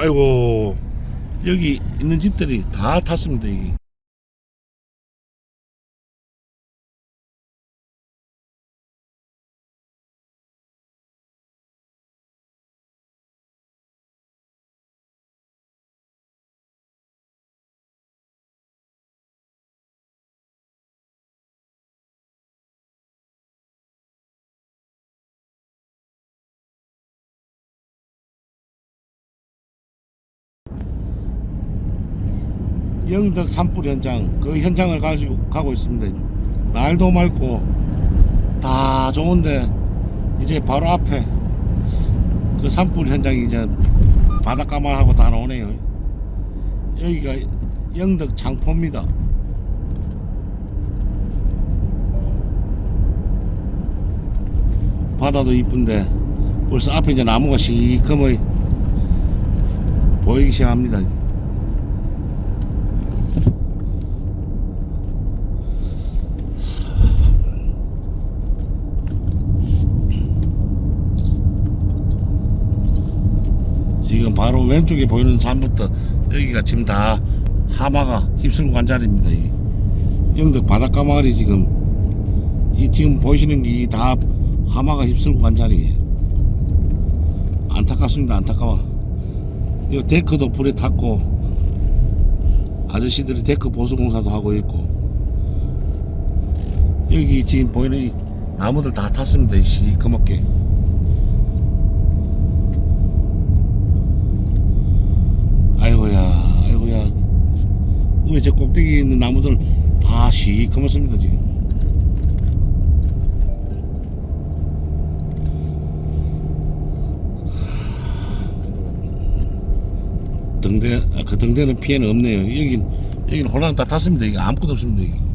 아이고 여기 있는 집들이 다 탔습니다 여기 영덕 산불 현장 그 현장을 가지고 가고 있습니다. 날도 맑고 다 좋은데 이제 바로 앞에 그 산불 현장이 이제 바닷가만 하고 다 나오네요. 여기가 영덕 장포입니다. 바다도 이쁜데 벌써 앞에 이제 나무가 시커멓 보이기 시작합니다 지금 바로 왼쪽에 보이는 산부터 여기가 지금 다 하마가 휩쓸고 간 자리입니다. 이 영덕 바닷가 마을이 지금 이 지금 보시는 게 다 하마가 휩쓸고 간 자리예요. 안타깝습니다. 안타까워. 이 데크도 불에 탔고 아저씨들이 데크 보수 공사도 하고 있고 여기 지금 보이는 이 나무들 다 탔습니다. 이 시커멓게. 아이고야, 아이고야. 위에 저 꼭대기에 있는 나무들 다 시커멓습니다, 지금. 등대, 아, 그 등대는 피해는 없네요. 여긴, 여긴 홀랑 다 탔습니다. 이게 아무것도 없습니다, 여기.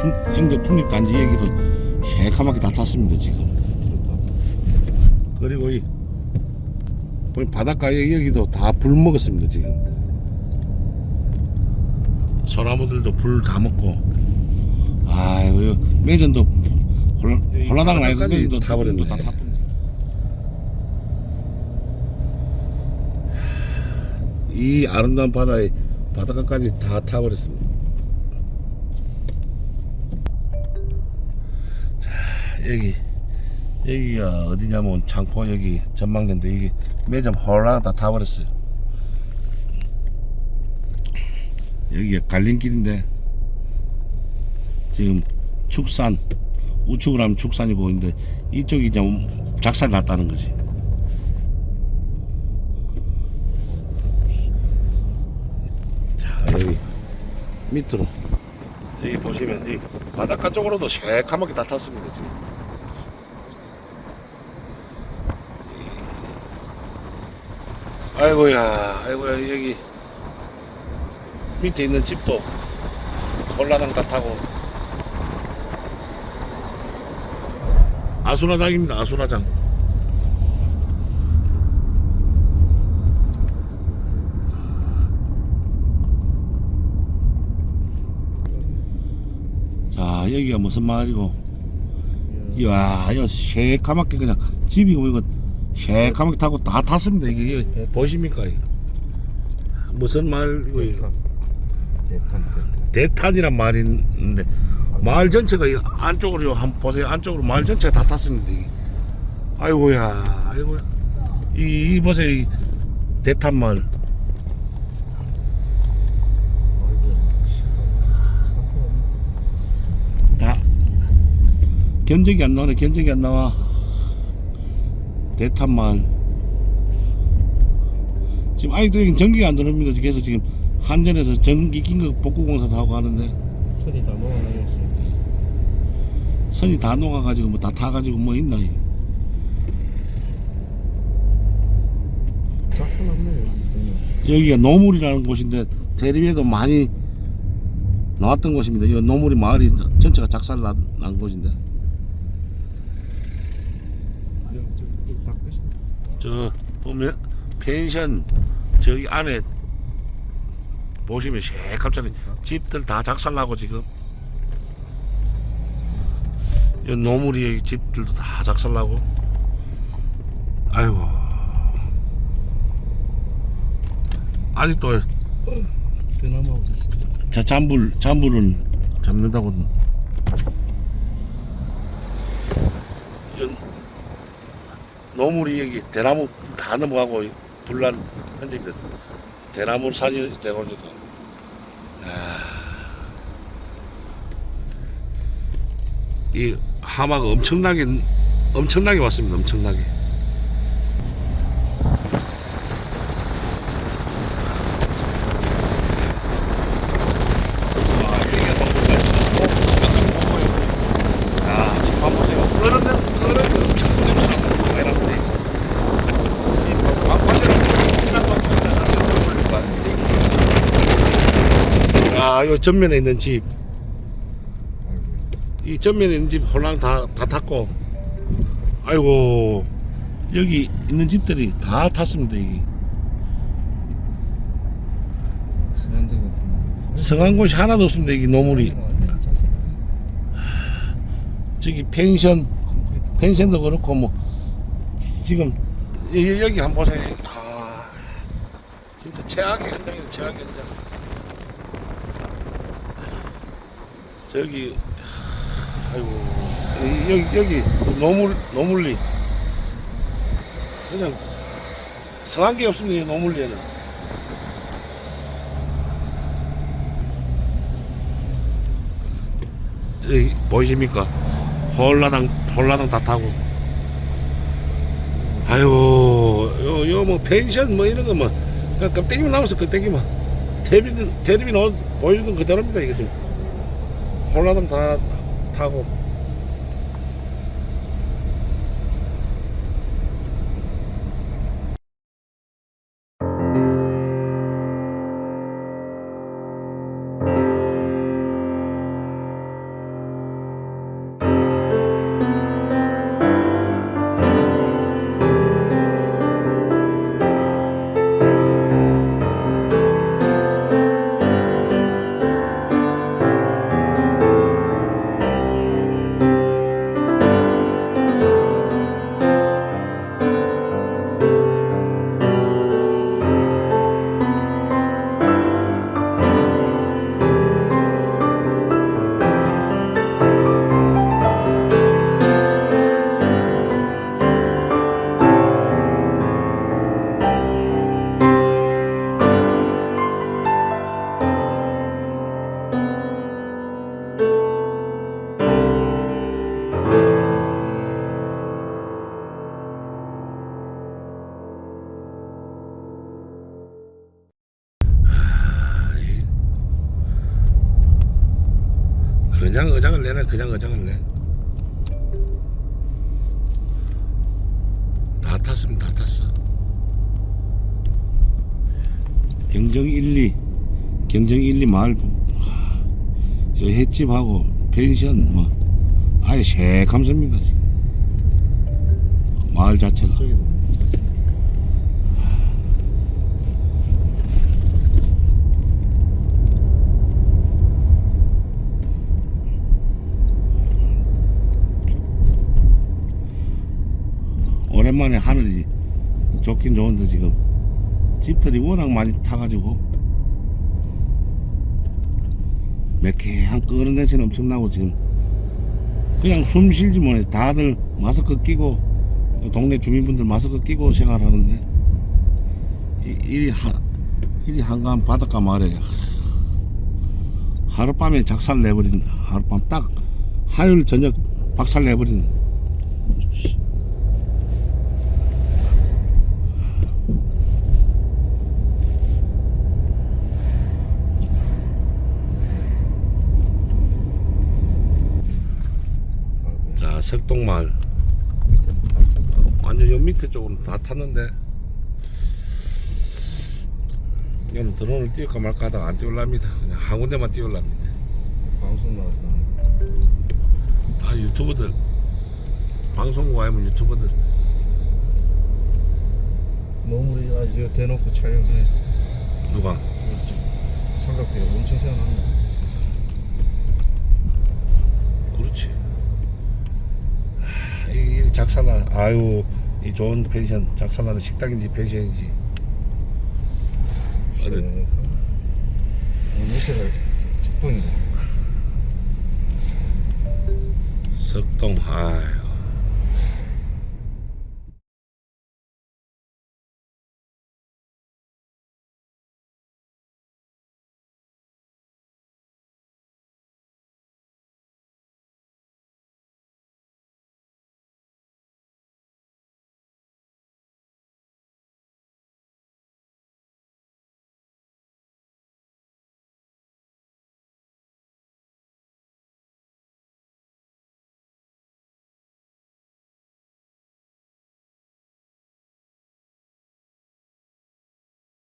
풍, 영덕 풍립단지 여기도 새카맣게 다 탔습니다 지금. 그리고 이 보니 바닷가 여- 여기도 다 불 먹었습니다 지금. 소나무들도 불 다 먹고. 아이고 매전도 홀- 홀라당은 아니고 바닷가까지 매전도 다 버렸네. 다 탔습니다 이 아름다운 바다에 바닷가까지 다 타버렸습니다 여기 여기가 어디냐면 장포 여기 전망대인데 이게 매점 홀랑 다 타버렸어요. 여기가 갈림길인데 지금 축산 우측으로 하면 축산이 보이는데 이쪽이 이제 작살 났다는 거지. 밑으로. 여기 보시면 이 바닷가 쪽으로도 새카맣게 다 탔습니다 지금 아이고야 아이고야 여기 밑에 있는 집도 홀라당 다 타고. 아수라장입니다 아수라장. 자 여기가 무슨 마을이고? 이야 이거 새까맣게 그냥 집이 뭐 이거 새까맣게 타고 다 탔습니다 이게, 이게 보이십니까 이거? 무슨 마을이고 이거? 대탄 대탄. 대탄이란 있는데 마을 전체가 이 안쪽으로 한번 보세요. 안쪽으로 마을 전체가 다 탔습니다 이게. 아이고야 아이고야. 이, 이 보세요 이 대탄 마을 다. 견적이 안 나오네 견적이 안 나와 대탄 마을 지금 아이들에게 전기가 안 들어옵니다. 그래서 지금 한전에서 전기 긴급 복구 공사도 하고 하는데. 소리 다 녹아내렸어요. 선이 다 녹아가지고 뭐 다 타가지고 뭐 있나. 이. 작살났네요. 여기가 노물이라는 곳인데 대리에도 많이 나왔던 곳입니다. 이 노물이 마을이 전체가 작살 난, 난 곳인데 다 끝이 저 보면 펜션 저기 안에 보시면 새깜짝이 집들 다 작살나고 지금. 이 노물이 집들도 다 작살나고. 아이고. 아직도 대나무 자 잠불 잠불은 잡는다고 노물이 여기 대나무 다 넘어가고 불난 현재입니다. 대나무 산이 되고 있니까 이 하마가 엄청나게 엄청나게 왔습니다. 엄청나게. 와, 여기가 너무 좋다. 야, 지금 한번 보세요. 얼음은 얼음 엄청 냄새나고 해놨는데 이 방파제랑 피난도 야, 요 전면에 있는 집, 이 전면에 있는 집 홀랑 다, 다 탔고, 아이고, 여기 있는 집들이 다 탔습니다, 데가 성한 곳이 하나도 없습니다, 이게 노물이. 저기 펜션, 펜션도 그렇고 뭐 지금 여- 여기 한번 보세요. 아 진짜 최악의 현장이다 최악의 현장. 저기 아이고 이- 여기 여기 노물 노물리. 그냥 성한 게 없습니다 이 노물리에는. 여기 보이십니까? 홀라당 홀라당 다 타고. 아이고 요 요 뭐 펜션 뭐 이런 거뭐. 그냥 껍데기만 남았어 껍데기만 대리는 대리비 너 보여주는 건 그대로입니다 이거 지금 홀라당 다 타고 그냥 어장을 내네 그냥 어장을 내. 다 탔습니다 다 탔어. 경정 1, 2 경정 1, 2 마을 하, 요 횟집하고 펜션 뭐 아예 새감습니다 마을 자체가 저기도 찼습니다. 오랜만에 하늘이 좋긴 좋은데 지금 집들이 워낙 많이 타가지고 매캐한 끄는 냄새는 엄청나고 지금 그냥 숨 쉬지 못해 다들 마스크 끼고 동네 주민분들 마스크 끼고 생활하는데 이- 이리 하, 이리 한가한 바닷가 마을에 하룻밤에 작살 내버린 하룻밤 딱 화요일 저녁 박살 내버린 아, 네. 찼다. 완전 요 밑에 쪽으로 다 탔는데. 이거는 드론을 띄울까 말까 하다가 안 띄울랍니다. 그냥 한 군데만 띄울랍니다. 방송 나와서 아 유튜버들. 방송국 아니면 유튜버들. 너무 아주 이거 대놓고 촬영해. 누가? 삼각대 엄청 생각난다. 그렇지 하, 이, 이 작살나 아유 이 좋은 펜션 작살나는 식당인지 펜션인지 어디 밑에가 식당인데. 석동 아